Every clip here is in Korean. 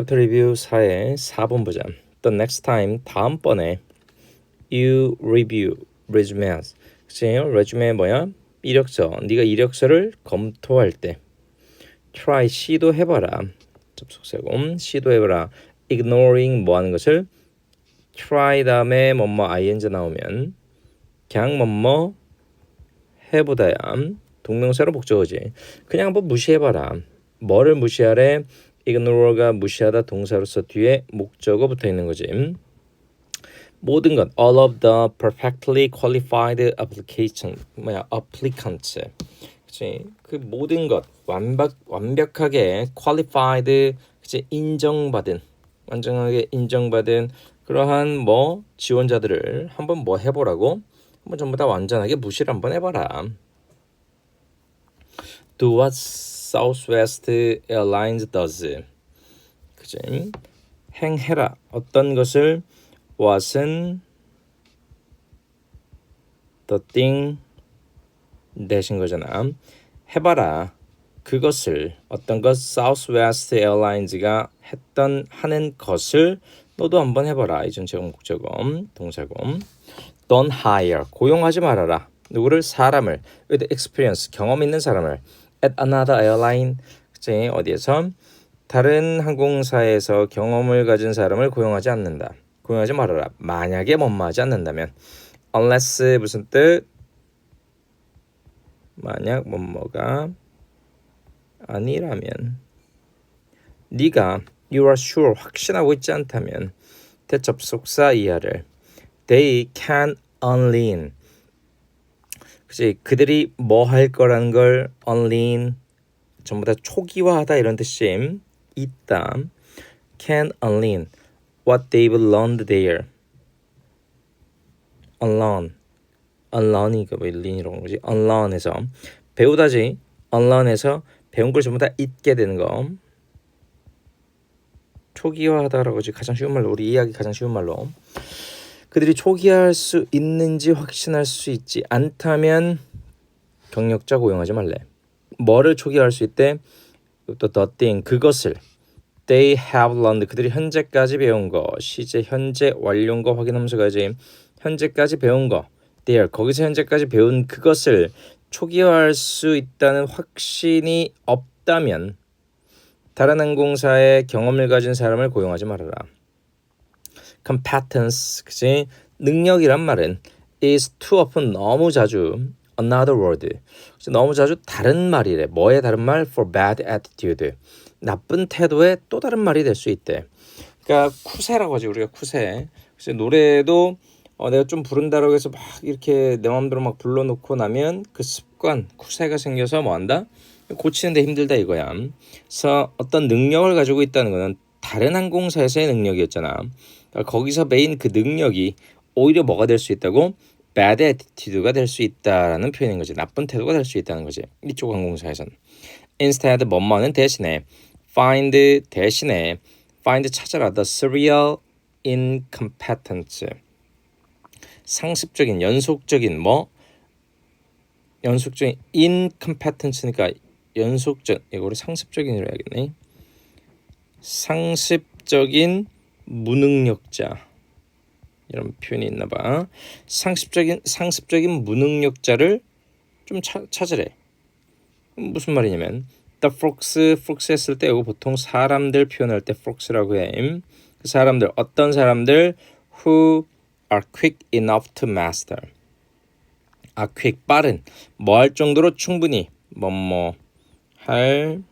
챕터 리뷰 4의 4번 보자. The next time 다음번에 you review resumes. 그치? resume 뭐야? 이력서. 네가 이력서를 검토할 때 try 시도해봐라. 접속사고 음, 시도해봐라. ignoring 뭐 하는 것을 try 다음에 뭐뭐 ing 나오면 그냥 뭐뭐 해보다야 동명사로 목적어지. 그냥 한번 무시해봐라. 뭐를 무시하래? Ignore가 무시하다 동사로서 뒤에 목적어 붙어 있는 거지. 모든 것 all of the perfectly qualified application 뭐야 applicants 그치 그 모든 것 완벽 완벽하게 qualified 그치 인정받은 완전하게 인정받은 그러한 뭐 지원자들을 한번 뭐 해보라고 한번 전부 다 완전하게 무시를 한번 해봐라. Do what Southwest Airlines does. 그지? 행해라. 어떤 것을 what은 the thing 대신 거잖아. 해봐라. 그것을 어떤 것 Southwest Airlines가 했던 하는 것을 너도 한번 해봐라. 이전 제공 목적어 동사고. Don't hire 고용하지 말아라. 누구를 사람을 with experience 경험 있는 사람을 at another airline 어디에서 다른 항공사에서 경험을 가진 사람을 고용하지 않는다. 고용하지 말아라. 만약에 뭐뭐하지 않는다면 unless 무슨 뜻? 만약 뭐뭐가 아니라면 네가 you are sure 확신하고 있지 않다면 대접속사 이하를 they can unlean 그치 그들이 뭐 할 거라는 걸 unlean 전부 다 초기화하다 이런 뜻이 있다 can unlean what they've learned there. unlearn. unlearn이가 왜 lean이라고 거지. unlearn에서. 배우다지. unlearn에서 배운 걸 전부 다 잊게 되는 거. 초기화하다라고 하지. 가장 쉬운 말로 우리 이해하기 가장 쉬운 말로 그들이 초기화할 수 있는지 확신할 수 있지 않다면 경력자 고용하지 말래. 뭐를 초기화할 수 있대? 또 the thing 그것을 they have learned 그들이 현재까지 배운 거 시제 현재 완료인 거 확인하면서 가야지 현재까지 배운 거 there 거기서 현재까지 배운 그것을 초기화할 수 있다는 확신이 없다면 다른 항공사의 경험을 가진 사람을 고용하지 말아라. Competence 그치? 능력이란 말은 is too often 너무 자주 another word. 그치? 너무 자주 다른 말이래. 뭐의 다른 말? for bad attitude. 나쁜 태도의 또 다른 말이 될 수 있대. 그러니까 쿠세라고 하지 우리가 쿠세. 그래서 노래도 어, 내가 좀 부른다라고 해서 막 이렇게 내 마음대로 막 불러놓고 나면 그 습관 쿠세가 생겨서 뭐 한다? 고치는데 힘들다 이거야. 그래서 어떤 능력을 가지고 있다는 거는 다른 항공사에서의 능력이었잖아 그러니까 거기서 배인 그 능력이 오히려 뭐가 될 수 있다고 bad attitude가 될 수 있다라는 표현인 거지. 나쁜 태도가 될 수 있다는 거지. 이쪽 항공사에선. instead 뭐뭐는 대신에 find 대신에 find 찾아라 the serial incompetence 상습적인 연속적인 뭐 연속적인 incompetence니까 연속적 이거를 상습적인으로 해야겠네. 상습적인 무능력자 이런 표현이 있나 봐. 상습적인 상습적인 무능력자를 좀 차, 찾으래. 무슨 말이냐면 the frogs, frogs 했을 때 이거 보통 사람들 표현할 때 frogs라고 해. 그 사람들 어떤 사람들 who are quick enough to master. 아 quick 빠른 뭐 할 정도로 충분히 뭐뭐 할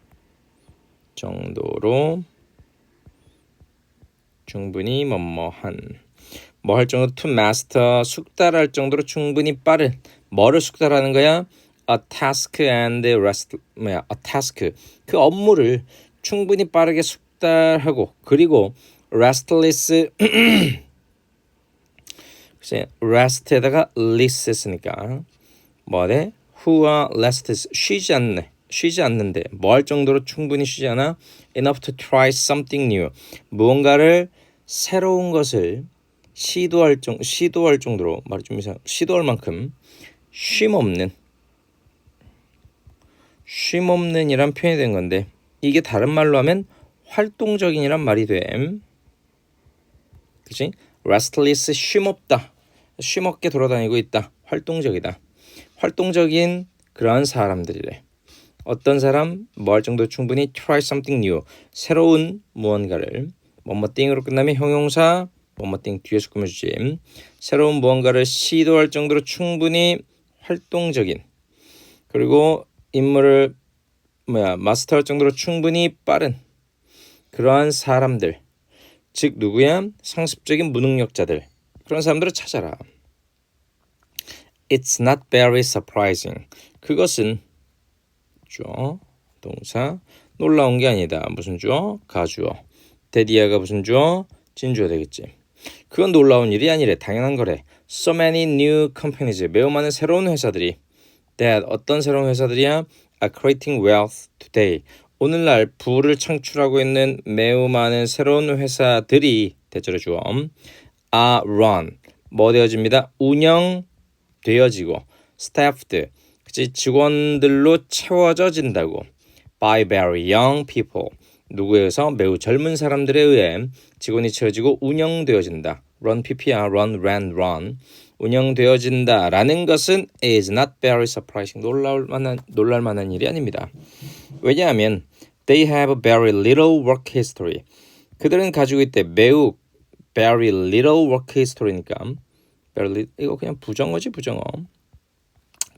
정도로 충분히 뭐뭐한. 뭐 할 정도로 to master 숙달할 정도로 충분히 빠른. 뭐를 숙달하는 거야? a task and rest 뭐야 a task. 그 업무를 충분히 빠르게 숙달하고 그리고 restless 그치 rest에다가 less 했으니까 뭐래? who가 restless? 쉬지 않네. 쉬지 않는데. 뭐 할 정도로 충분히 쉬지 않아? enough to try something new. 무언가를 새로운 것을 시도할 정 시도할 정도로 말이 좀 이상 시도할 만큼 쉼 없는 쉼 없는이란 표현이 된 건데 이게 다른 말로 하면 활동적인이란 말이 돼. 그치? restless 쉼 없다. 쉼 없게 돌아다니고 있다. 활동적이다. 활동적인 그러한 사람들이래. 어떤 사람 뭐 할 정도 충분히 try something new 새로운 무언가를 뭐뭐띵으로 끝나면 형용사 뭐뭐띵 뒤에서 꾸며주지 새로운 무언가를 시도할 정도로 충분히 활동적인 그리고 임무를 뭐야 마스터할 정도로 충분히 빠른 그러한 사람들 즉 누구야 상습적인 무능력자들 그런 사람들을 찾아라. It's not very surprising. 그것은 주어 동사 놀라운 게 아니다. 무슨 주어? 가주어. 데디아가 무슨 주어? 진주어 되겠지. 그건 놀라운 일이 아니래. 당연한 거래. So many new companies. 매우 많은 새로운 회사들이 that 어떤 새로운 회사들이야? are creating wealth today. 오늘날 부를 창출하고 있는 매우 많은 새로운 회사들이 대절의 주어 are run 뭐 되어집니다. 운영되어지고 staffed 그치 직원들로 채워져진다고 by very young people 누구에 의해서 매우 젊은 사람들에 의해 직원이 채워지고 운영되어진다. run ppr run ran run 운영되어진다라는 것은 is not very surprising 놀랄 만한 놀랄 만한 일이 아닙니다. 왜냐하면 they have very little work history. 그들은 가지고 있대 매우 very little work history니까 very 이거 그냥 부정어지 부정어.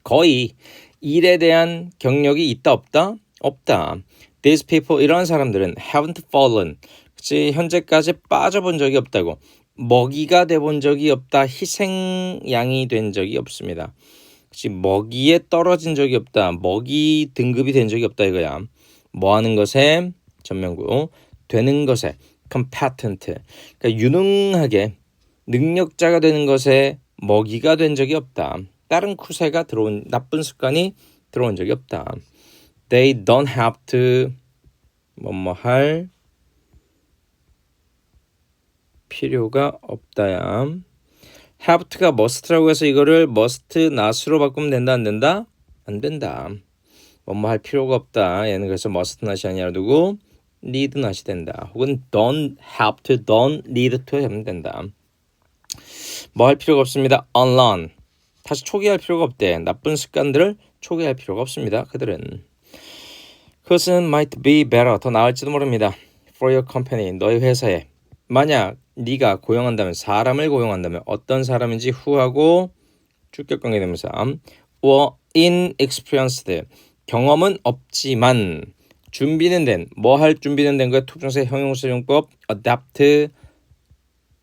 거의 일에 대한 경력이 있다 없다 없다. These people 이런 사람들은 haven't fallen. 그치 현재까지 빠져본 적이 없다고. 먹이가 돼본 적이 없다. 희생양이 된 적이 없습니다. 그치 먹이에 떨어진 적이 없다. 먹이 등급이 된 적이 없다 이거야. 뭐 하는 것에 전면구 되는 것에 competent 그러니까 유능하게 능력자가 되는 것에 먹이가 된 적이 없다. 다른 쿠세가 들어온 나쁜 습관이 들어온 적이 없다. They don't have to 뭐뭐 할 필요가 없다야. have to가 must라고 해서 이거를 must not으로 바꾸면 된다 안 된다? 안 된다. 뭐뭐 할 필요가 없다. 얘는 그래서 must not이 아니라 누구? need not이 된다. 혹은 don't have to, don't need to 하면 된다. 뭐 할 필요가 없습니다. unlearn. 다시 초기할 필요가 없대. 나쁜 습관들을 초기할 필요가 없습니다. 그들은. 그것은 might be better. 더 나을지도 모릅니다. for your company. 너희 회사에. 만약 네가 고용한다면 사람을 고용한다면 어떤 사람인지 후하고 주격 관계 대명사 or inexperienced 경험은 없지만 준비는 된 뭐 할 준비는 된 거야 투정사 형용사 용법 adapt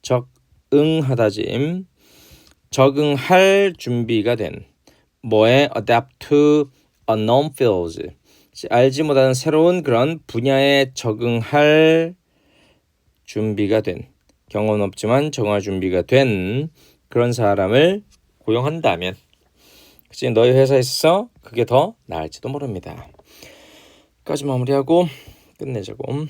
적응하다짐 적응할 준비가 된 뭐에 adapt to unknown fields 알지 못하는 새로운 그런 분야에 적응할 준비가 된 경험 없지만 정할 준비가 된 그런 사람을 고용한다면 그치 너희 회사에 있어서 그게 더 나을지도 모릅니다. 까지 마무리하고 끝내자고.